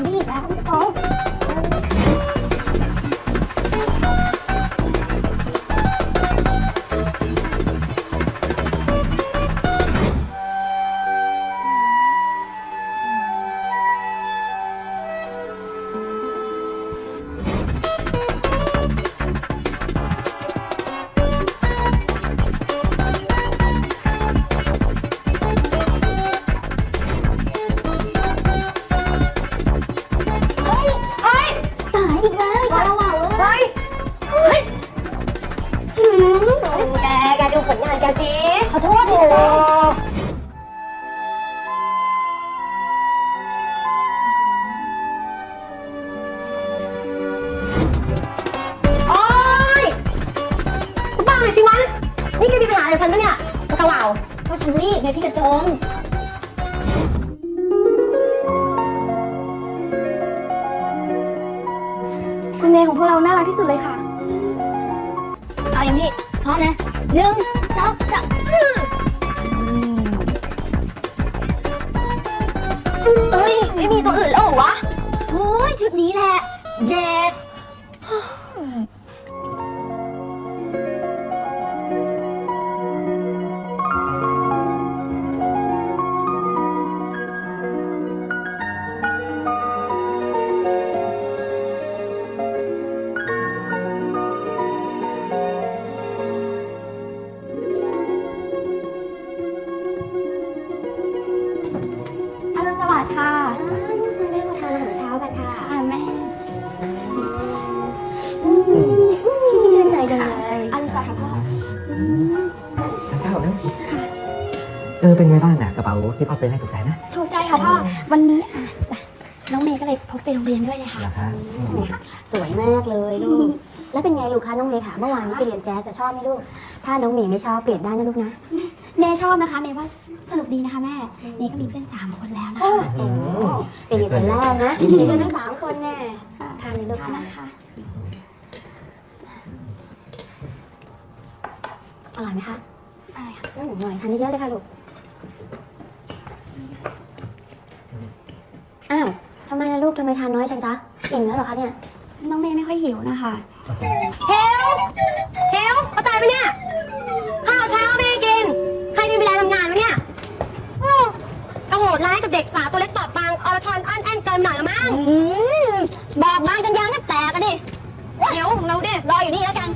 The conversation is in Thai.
ำได้อีกแล้ว ดูผลงานแกสิขอโทษดิโอ๊ยกูบ้าหน่อยสิวะ นี่แกมีปัญหาอะไรกับฉันปะเนี่ยกระเหล่าก็ฉันรีบไงพี่กระจง คุณเมย์ของพวกเราน่ารักที่สุดเลยค่ะ เอาอย่างนี้พร้อมนะหนึ่ง สองสามเอ้ย ไม่มีตัวอื่นแล้วเหรอวะ โอ้ย ชุดนี้แหละ เด็ด ค่ะมาได้มาทานอาหารเช้ากันค่ะค่ะแม่ชื่นใจจังเลยอรุณสวัสดิ์ค่ะพ่อข้าวนะเออเป็นไงบ้างอะกระเป๋าที่พ่อซื้อให้ถูกใจนะถูกใจค่ะพ่อวันนี้อะจ้ะน้องเมย์ก็เลยพกไปโรงเรียนด้วยเลยค่ะเหรอคะอืมสวยมากเลยลูก แล้วเป็นไงลูกคะน้องเมย์ค่ะ เมื่อวานนี้ไปเรียนแจ๊สจะชอบไหมลูก ถ้าน้องเมย์ไม่ชอบเปลี่ยนได้นะลูกนะ เมย์ชอบนะคะเมย์ว่าสนุกดีนะคะแม่เมย์ก็มีเพื่อนสามคนแล้วนะคะ เป็นอยู่คนแรกนะมีกันทั้งสามคนแน่ทานเลยลูกทานค่ะนะคะอร่อยไหมคะอะไรค่ะอืมอร่อยทานเยอะๆเลยค่ะลูก อ้าวทำไมล่ะลูกทำไมทานน้อยจังจ๊ะอิ่มแล้วเหรอคะเนี่ย น้องเมย์ไม่ค่อยหิวนะคะ เฮลเฮลเข้าใจไหมเนี่ย บอกบางจนยางแทบแตกันดิเดี๋ยวเราดิรออยู่นี่แล้วกัน